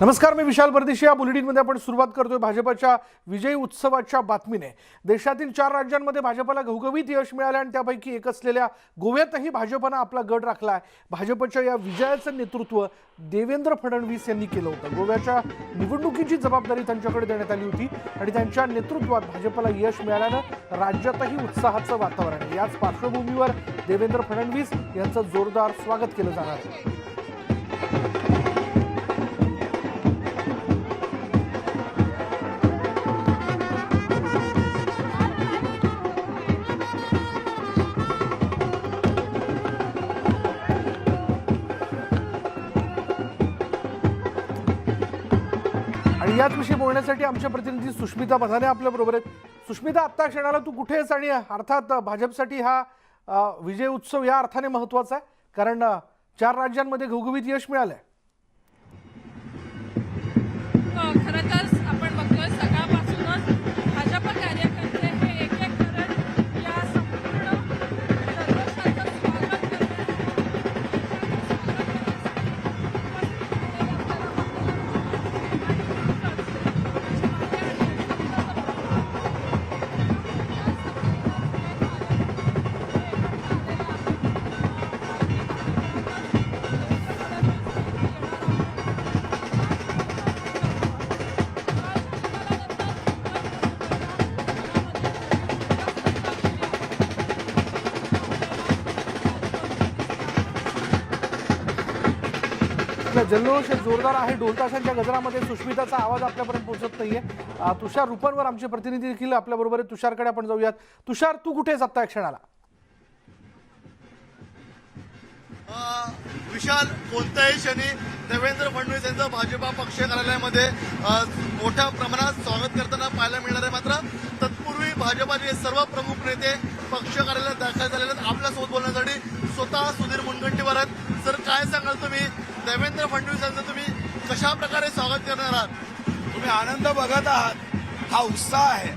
नमस्कार मी विशाल परदेशी. या बुलेटिनमध्ये आपण सुरुवात करतोय भाजपच्या विजयी उत्सवाच्या बातमीने. देशातील चार राज्यांमध्ये भाजपला घवघवीत यश मिळालं आणि त्यापैकी एक असलेल्या गोव्यातही भाजपनं आपला गड राखला आहे भाजपच्या या विजयाचं नेतृत्व देवेंद्र फडणवीस यांनी केलं होतं. गोव्याच्या निवडणुकीची जबाबदारी त्यांच्याकडे देण्यात आली होती आणि त्यांच्या नेतृत्वात भाजपला यश मिळाल्यानं राज्यातही उत्साहाचं वातावरण आहे. याच पार्श्वभूमीवर देवेंद्र फडणवीस यांचं जोरदार स्वागत केलं जाणार आहे. याच विषयी बोलण्यासाठी आमच्या प्रतिनिधी सुष्मिता बधाने आपल्या बरोबर आहेत. सुष्मिता आत्ता क्षणाला तू कुठे आहेस आणि अर्थात भाजपसाठी हा विजय उत्सव या अर्थाने महत्त्वाचा आहे. कारण चार राज्यांमध्ये घवघवीत यश मिळालंय. जल्लोष जोरदार आहे. ढोलताशांच्या गजरामध्ये सुष्मिताचा आवाज आपल्यापर्यंत पोहोचत नाहीये. तुषार रुपांवर आमचे प्रतिनिधी देखील आपल्याबरोबर तुषारकडे आपण जाऊयात. तुषार तू कुठे आहेस क्षणाला? विशाल कोणत्याही क्षणी देवेंद्र फडणवीस यांचं भाजपा पक्ष कार्यालयामध्ये मोठ्या प्रमाणात स्वागत करताना पाहायला मिळणार आहे. मात्र तत्पूर्वी भाजपाचे सर्व प्रमुख नेते पक्ष कार्यालयात दाखल झालेले आहेत. आपल्यासोबत बोलण्यासाठी स्वतः सुधीर मुनगंटीवार आहेत. सर काय सांगाल तुम्ही? देवेंद्र फडणवीस यांचं तुम्ही कशा प्रकारे स्वागत करणार आहात? तुम्ही आनंद बघत आहात. हा उत्साह आहे.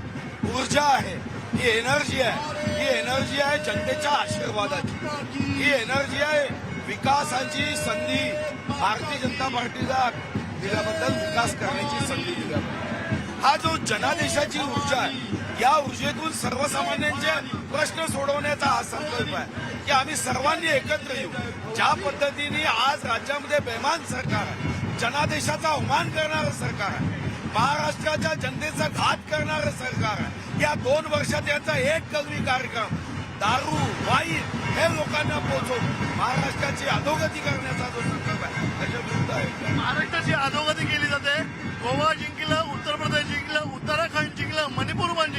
ऊर्जा आहे. ही एनर्जी आहे. ही एनर्जी आहे जनतेच्या आशीर्वादाची. ही एनर्जी आहे विकासाची संधी. भारतीय जनता पार्टीला दिल्याबद्दल विकास करण्याची संधी दिल्याबद्दल. हा जो जनादेशाची ऊर्जा आहे या ऊर्जेतून सर्वसामान्यांचे प्रश्न सोडवण्याचा हा संकल्प आहे की आम्ही सर्वांनी एकत्र येऊ. ज्या पद्धतीने आज राज्यामध्ये बेमान सरकार आहे जनादेशाचा अवमान करणारं सरकार आहे महाराष्ट्राच्या जनतेचा घात करणारं सरकार आहे या दोन वर्षात याचा एक कलमी कार्यक्रम दारू वाईन हे लोकांना पोहोचवून महाराष्ट्राची अधोगती करण्याचा जो संकल्प आहे त्याच्या विरुद्ध आहे. महाराष्ट्राची अधोगती केली जाते. गोवा जिंकलं उत्तर प्रदेश जिंकलं उत्तराखंड जिंकलं मणिपूर पण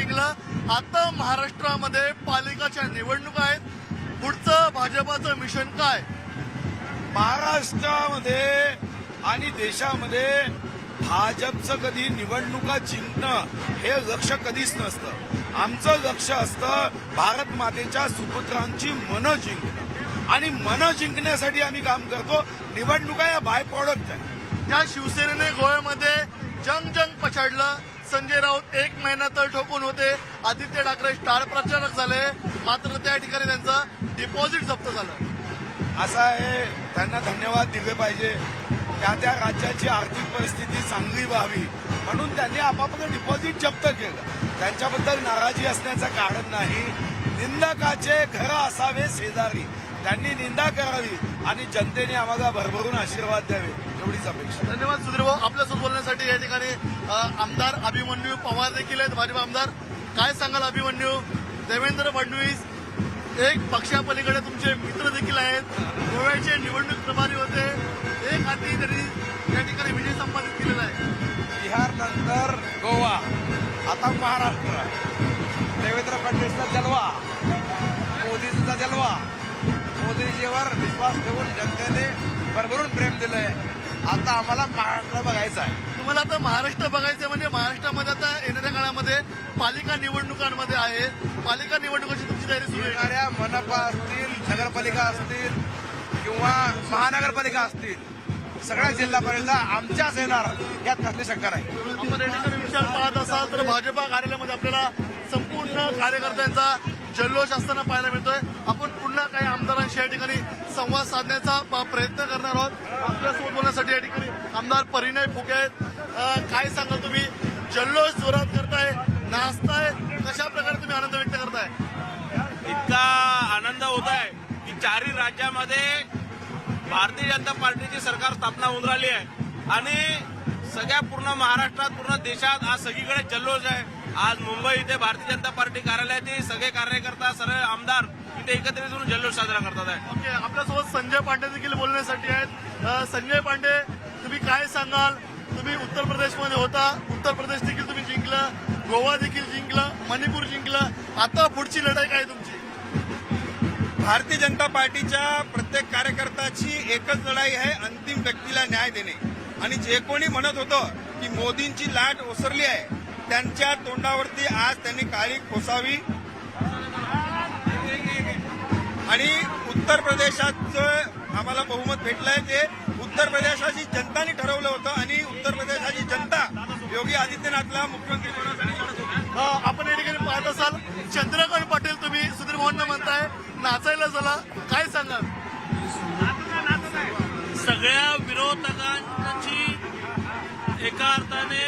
आता महाराष्ट्रामध्ये पालिकाच्या निवडणुका आहेत. पुढचं भाजपाचं मिशन काय? महाराष्ट्रामध्ये आणि देशामध्ये भाजपचं कधी निवडणुका जिंकणं हे लक्ष कधीच नसतं. आमचं लक्ष असतं भारत मातेच्या सुपुत्रांची मनं जिंकणं. आणि मनं जिंकण्यासाठी आम्ही काम करतो. निवडणुका या बाय प्रॉडक्ट आहे त्या शिवसेनेने गोव्यामध्ये जंग जंग पछाडलं संजय राऊत एक महिना तर ठोकून होते. आदित्य ठाकरे स्टार प्रचारक झाले. मात्र त्या ठिकाणी त्यांचं डिपॉझिट जप्त झालं. असं आहे. त्यांना धन्यवाद दिले पाहिजे. त्या त्या राज्याची आर्थिक परिस्थिती चांगली व्हावी. म्हणून त्यांनी आपापलं डिपॉझिट जप्त केलं. त्यांच्याबद्दल नाराजी असण्याचं कारण नाही. निंदकाचे घर असावे शेजारी. त्यांनी निंदा करावी आणि जनतेने आम्हाला भरभरून आशीर्वाद द्यावे एवढीच अपेक्षा. धन्यवाद सुधीर भाऊ आपल्यासोबत बोलण्यासाठी या ठिकाणी आमदार अभिमन्यू पवार देखील आहेत भाजप आमदार. काय सांगाल अभिमन्यू? देवेंद्र फडणवीस एक पक्षापलीकडे तुमचे मित्र देखील आहेत. गोव्याचे निवडणूक प्रभारी होते. एक हाती त्यांनी या ठिकाणी विजय संपादित केलेला आहे. बिहार नंतर गोवा आता महाराष्ट्र. देवेंद्र फडणवीसचा जलवा. जलवा. मोदीजीवर विश्वास ठेवून जनतेने भरभरून प्रेम दिलंय. आता आम्हाला महाराष्ट्र बघायचा आहे. तुम्हाला आता महाराष्ट्र बघायचं म्हणजे महाराष्ट्रामध्ये आता येणाऱ्या काळामध्ये पालिका निवडणुकांमध्ये आहे. पालिका निवडणुकाची तुमची तयारी सुरू येणाऱ्या मनपा असतील नगरपालिका असतील किंवा महानगरपालिका असतील सगळ्या जिल्हापर्यंत आमच्याच येणार यात कसली शंका नाही आपण ठिकाणी विचार पाहत असाल तर भाजपा कार्यालयामध्ये आपल्याला संपूर्ण कार्यकर्त्यांचा जल्लोष असताना पाहायला मिळतोय. आपण पुन्हा काही आमदारांशी या ठिकाणी संवाद साधण्याचा प- प्रयत्न करणार आहोत. आपल्यासोबत बोलण्यासाठी या ठिकाणी आमदार परिणय फुके आहेत. काय सांगाल तुम्ही? जल्लोष जोरात करताय नाचताय कशा प्रकारे तुम्ही आनंद व्यक्त करताय? इतका आनंद होत आहे की चारही राज्यामध्ये भारतीय जनता पार्टीची सरकार स्थापना होऊन राहिली आहे. आणि सगळ्या पूर्ण महाराष्ट्रात पूर्ण देशात आज सगळीकडे जल्लोष आहे. आज मुंबई इथे भारतीय जनता पार्टी कार्यालयातील सगळे कार्यकर्ता सर्व आमदार इथे एकत्रित होऊन जल्लोष साजरा करतात आहे. ओके आपल्यासोबत संजय पांडे देखील बोलण्यासाठी आहेत. संजय पांडे तुम्ही काय सांगाल? तुम्ही उत्तर प्रदेशमध्ये होता. उत्तर प्रदेश देखील तुम्ही जिंकलं. गोवा देखील जिंकलं. मणिपूर जिंकलं. आता पुढची लढाई काय तुमची? भारतीय जनता पार्टीच्या प्रत्येक कार्यकर्त्याची एकच लढाई आहे अंतिम व्यक्तीला न्याय देणे. आणि जे कोणी म्हणत होतं की मोदींची लाट ओसरली आहे त्यांच्या तोंडावरती आज त्यांनी काळी कोसावी. आणि उत्तर प्रदेशाचं आम्हाला बहुमत भेटलंय ते उत्तर प्रदेशाची जनतानी ठरवलं होतं आणि उत्तर प्रदेशाची जनता योगी आदित्यनाथला मुख्यमंत्री बनवण्यासाठी आपण या ठिकाणी पाहत असाल चंद्रकांत पाटील तुम्ही सुधीर मोहनना म्हणताय नाचायला चला. काय सांगाल? सगळ्या विरोधकांची एका अर्थाने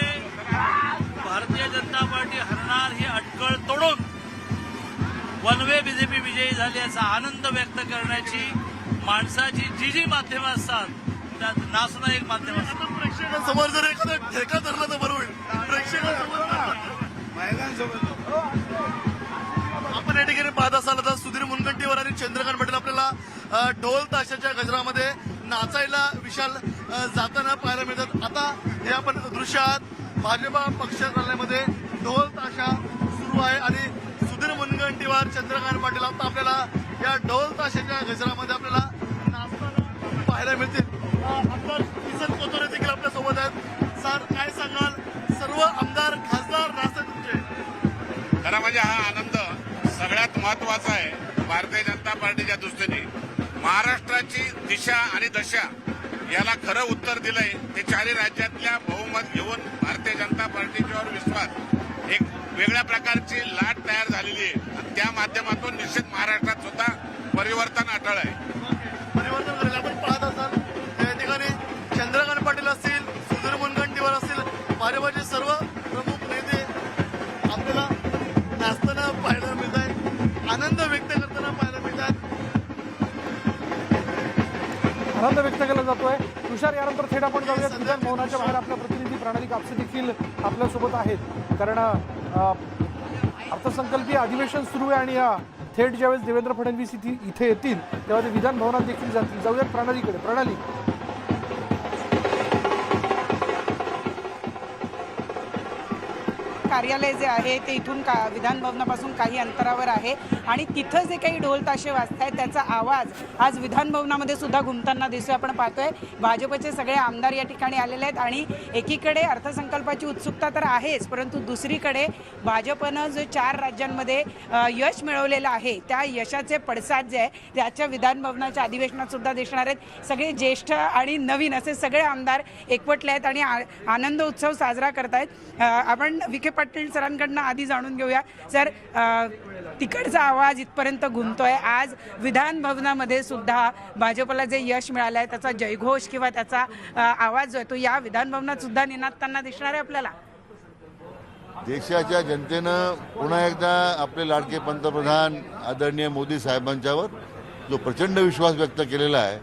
अटकळ वन वे बीजेपी विजयी झाली असा आनंद व्यक्त करण्याची माणसाची जी जी माध्यमं असतात त्यात नाचणं एक माध्यम असतं. प्रेक्षकांसमोर जर एखादा ठेका धरला तर बरं होईल. प्रेक्षकांसमोर आपण या ठिकाणी पाहत असाल आता सुधीर मुनगंटीवर आणि चंद्रकांत पटेल आपल्याला ढोल ताशाच्या गजरामध्ये नाचायला विशाल जाताना पाहायला मिळतात. आता हे आपण दृश्यात भाजपा पक्ष कार्यालयामध्ये ढोल ताशा सुरू आहे आणि सुधीर मुनगंटीवार चंद्रकांत पाटील आता आपल्याला या ढोल ताशाच्या गजरामध्ये आपल्याला नाचताना पाहायला मिळतील. आमदार किसन कोतोरे देखील आपल्यासोबत आहेत. सर काय सांगाल? सर्व आमदार खासदार नाचतात तुमचे. खरं म्हणजे हा आनंद सगळ्यात महत्त्वाचा आहे भारतीय जनता पार्टीच्या दृष्टीने. महाराष्ट्राची दिशा आणि दशा याला खरं उत्तर दिलंय ते चारही राज्यातल्या बहुमत घेऊन भारतीय जनता पार्टीच्यावर विश्वास. वेगळ्या प्रकारची लाट तयार झालेली आहे. आणि त्या माध्यमातून निश्चित महाराष्ट्रात सुद्धा परिवर्तन अटळ आहे. परिवर्तन करेल आपण पाहत असाल त्या ठिकाणी चंद्रकांत पाटील असतील सुधीर मुनगंटीवार असतील भाजपाचे सर्व प्रमुख नेते आपल्याला नाचताना पाहायला मिळत आहे आनंद व्यक्त करताना पाहायला मिळत आहे आनंद व्यक्त केला जातोय. तुषार यानंतर थेट आपण जाऊयात. विधान भवनाच्या बाहेर आपल्या प्रतिनिधी प्रणाली कापसे देखील आपल्यासोबत आहेत. कारण अर्थसंकल्पीय अधिवेशन सुरू आहे आणि या थेट ज्यावेळेस देवेंद्र फडणवीस इथे इथे येतील तेव्हा ते विधान भवनात देखील जातील. जाऊयात प्रणालीकडे. प्रणाली. कार्यालय जे आहे ते इथून का विधानभवनापासून काही अंतरावर आहे. आणि तिथं जे काही ढोल ताशे वाजत आहेत त्याचा आवाज आज विधानभवनामध्ये सुद्धा घुमताना दिसतोय. आपण पाहतोय भाजपचे सगळे आमदार या ठिकाणी आलेले आहेत आणि एकीकडे अर्थसंकल्पाची उत्सुकता तर आहेच परंतु दुसरीकडे भाजपनं जे चार राज्यांमध्ये यश मिळवलेलं आहे त्या यशाचे पडसाद जे आहे त्याच्या विधानभवनाच्या अधिवेशनात सुद्धा दिसणार आहेत. सगळे ज्येष्ठ आणि नवीन असे सगळे आमदार एकवटले आहेत आणि आ- आनंद उत्सव साजरा करतायत. आहेत आपण विखे पाटील सरांकडनं आधी जाणून घेऊया. सर तिकडचा आवाज इथपर्यंत घुमतोय. आज विधान भवनामध्ये सुद्धा भाजपला जे यश मिळालं आहे त्याचा जयघोष किंवा त्याचा आवाज जो आहे तो या विधान भवनात सुद्धा निनादताना दिसणार आहे आपल्याला. देशाच्या जनतेनं पुन्हा एकदा आपले लाडके पंतप्रधान आदरणीय मोदी साहेबांच्यावर जो प्रचंड विश्वास व्यक्त केलेला आहे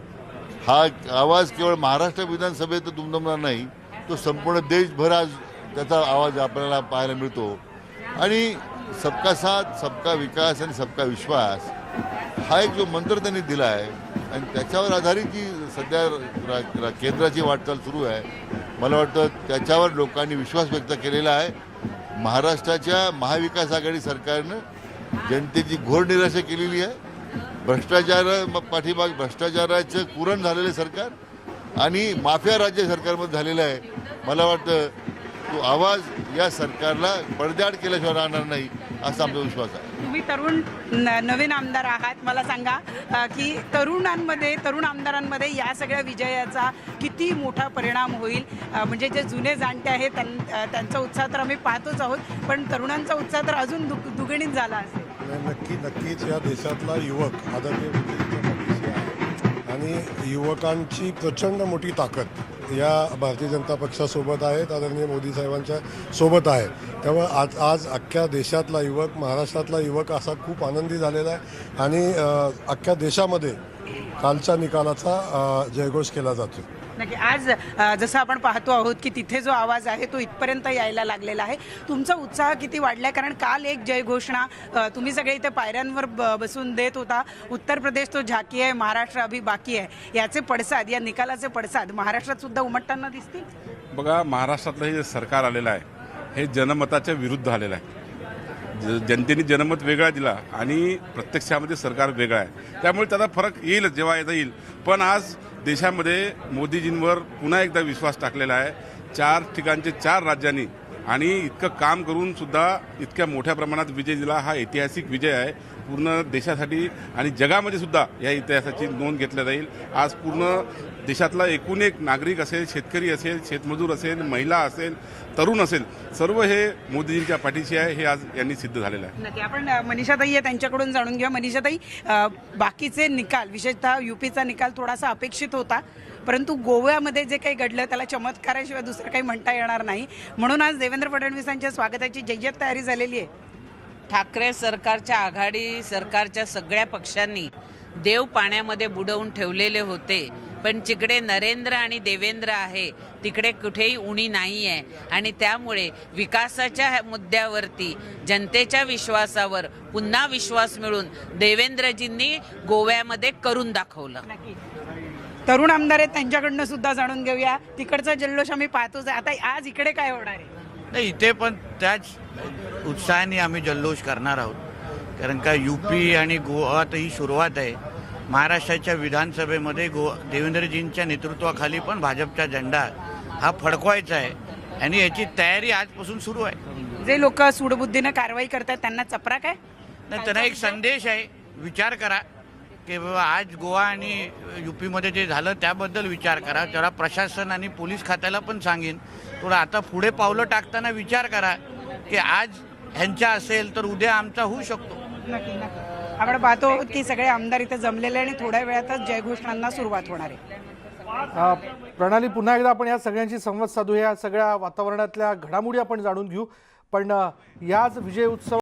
हा आवाज केवळ महाराष्ट्र विधानसभेत दुमदमणार नाही तो संपूर्ण देशभर आज त्याचा आवाज आपल्याला पाहायला मिळतो. आणि सबका साथ सबका विकास आणि सबका विश्वास हा एक जो मंत्र त्यांनी दिला आहे आणि त्याच्यावर आधारित जी सध्या रा- रा- केंद्राची वाटचाल सुरू आहे मला वाटतं त्याच्यावर लोकांनी विश्वास व्यक्त केलेला आहे. महाराष्ट्राच्या महाविकास आघाडी सरकारनं जनतेची घोर निराशा केलेली आहे. भ्रष्टाचार पाठीमाग भ्रष्टाचाराचं कुरण झालेलं सरकार आणि माफिया राज्य सरकारमध्ये झालेलं आहे. मला वाटतं तो आवाज या सरकारला पडद्याड केल्याशिवाय राहणार नाही असा आमचा विश्वास आहे. तुम्ही तरुण न- नवीन आमदार आहात. मला सांगा अ, की तरुणांमध्ये तरुण आमदारांमध्ये या सगळ्या विजयाचा किती मोठा परिणाम होईल? अ, म्हणजे जे जुने जाणते आहेत त्यां- अ, त्यांचा उत्साह तर आम्ही पाहतोच आहोत पण तरुणांचा उत्साह तर अजून दुग दुगणित झाला असेल. नक्की नक्कीच या देशातला युवक आदरणीय आहे. आणि युवकांची प्रचंड मोठी ताकद. या भारतीय जनता पक्षासोबत आहेत आदरणीय मोदी साहेबांच्या सोबत आहे. त्यामुळे आज आज अख्ख्या देशातला युवक महाराष्ट्रातला युवक असा खूप आनंदी झालेला आहे. आणि अख्ख्या देशामध्ये कालच्या निकालाचा जयघोष केला जातो. नक्की आज जसं आपण पाहतो आहोत की तिथे जो आवाज आहे तो इथपर्यंत यायला लागलेला आहे. तुमचा उत्साह किती वाढलाय? कारण काल एक जय घोषणा अ, तुम्ही सगळे इथे पायऱ्यांवर ब- बसून देत होता. उत्तर प्रदेश तो झाकी आहे महाराष्ट्र अभि बाकी आहे. याचे पडसाद या निकालाचे पडसाद महाराष्ट्रात सुद्धा उमटताना दिसतील? बघा महाराष्ट्रातलं हे जे सरकार आलेलं आहे हे जनमताच्या विरुद्ध आलेलं आहे. जनतेने जनमत वेगळा दिला आणि प्रत्यक्षामध्ये सरकार वेगळं आहे. त्यामुळे त्याचा फरक येईलच जेव्हा येता येईल. पण आज देशामध्ये मोदीजींवर पुन्हा एकदा विश्वास टाकलेला आहे. चार ठिकाणचे चार राज्यांनी आणि इतकं काम करून सुद्धा इतक्या मोठ्या प्रमाणात विजय दिला. हा ऐतिहासिक विजय आहे. पूर्ण देशासाठी आणि जगामध्ये सुद्धा या इतिहासाची नोंद घेतल्या जाईल. आज पूर्ण देशातला एकूण एक नागरिक असेल शेतकरी असेल शेतमजूर असेल महिला असेल तरुण असेल सर्व हे मोदीजींच्या पाठीशी आहे हे आज यांनी सिद्ध झालेलं आहे. नक्की. आपण मनीषाताई या त्यांच्याकडून जाणून घेऊया. मनीषाताई बाकीचे निकाल विशेषतः युपीचा निकाल थोडासा अपेक्षित होता परंतु गोव्यामध्ये जे काही घडलं त्याला चमत्काराशिवाय दुसरं काही म्हणता येणार नाही. म्हणून आज देवेंद्र फडणवीसांच्या स्वागताची जय्यत तयारी झालेली आहे. ठाकरे सरकारच्या आघाडी सरकारच्या सगळ्या पक्षांनी देव पाण्यामध्ये बुडवून ठेवलेले होते. पण जिकडे नरेंद्र आणि देवेंद्र आहे तिकडे कुठेही उणी नाही आहे आणि त्यामुळे विकासाच्या मुद्द्यावरती जनतेच्या विश्वासावर पुन्हा विश्वास मिळून देवेंद्रजींनी गोव्यामध्ये करून दाखवलं. तरुण आमदार आहेत त्यांच्याकडनं सुद्धा जाणून घेऊया. तिकडचा जल्लोष आम्ही पाहतोच आहे. आता आज इकडे काय होणार आहे? नाही इथे पण त्याच उत्साहाने आम्ही जल्लोष करणार आहोत. कारण का यू पी आणि गोवात ही सुरुवात आहे. महाराष्ट्राच्या विधानसभेमध्ये गो देवेंद्रजींच्या नेतृत्वाखाली पण भाजपचा झेंडा हा फडकवायचा आहे. आणि याची तयारी आजपासून सुरू आहे. जे लोक सूडबुद्धीनं कारवाई करतात त्यांना चपरा काय नाही त्यांना एक संदेश आहे. विचार करा. की बाबा आज गोवा आणि यू पीमध्ये जे झालं त्याबद्दल विचार करा. त्याला प्रशासन आणि पोलीस खात्याला पण सांगेन. थोडं आता पुढे पावलं टाकताना विचार करा की आज ह्यांच्या असेल तर उद्या आमचा होऊ शकतो. नक्की नक्की. आपण पाहतो की सगळे आमदार इथे जमलेले आणि थोड्या वेळातच जयघोषणांना सुरुवात होणार आहे. अ, प्रणाली पुन्हा एकदा आपण या सगळ्यांशी संवाद साधूया. या सगळ्या वातावरणातल्या घडामोडी आपण जाणून घेऊ. पण अ, याच विजय उत्सव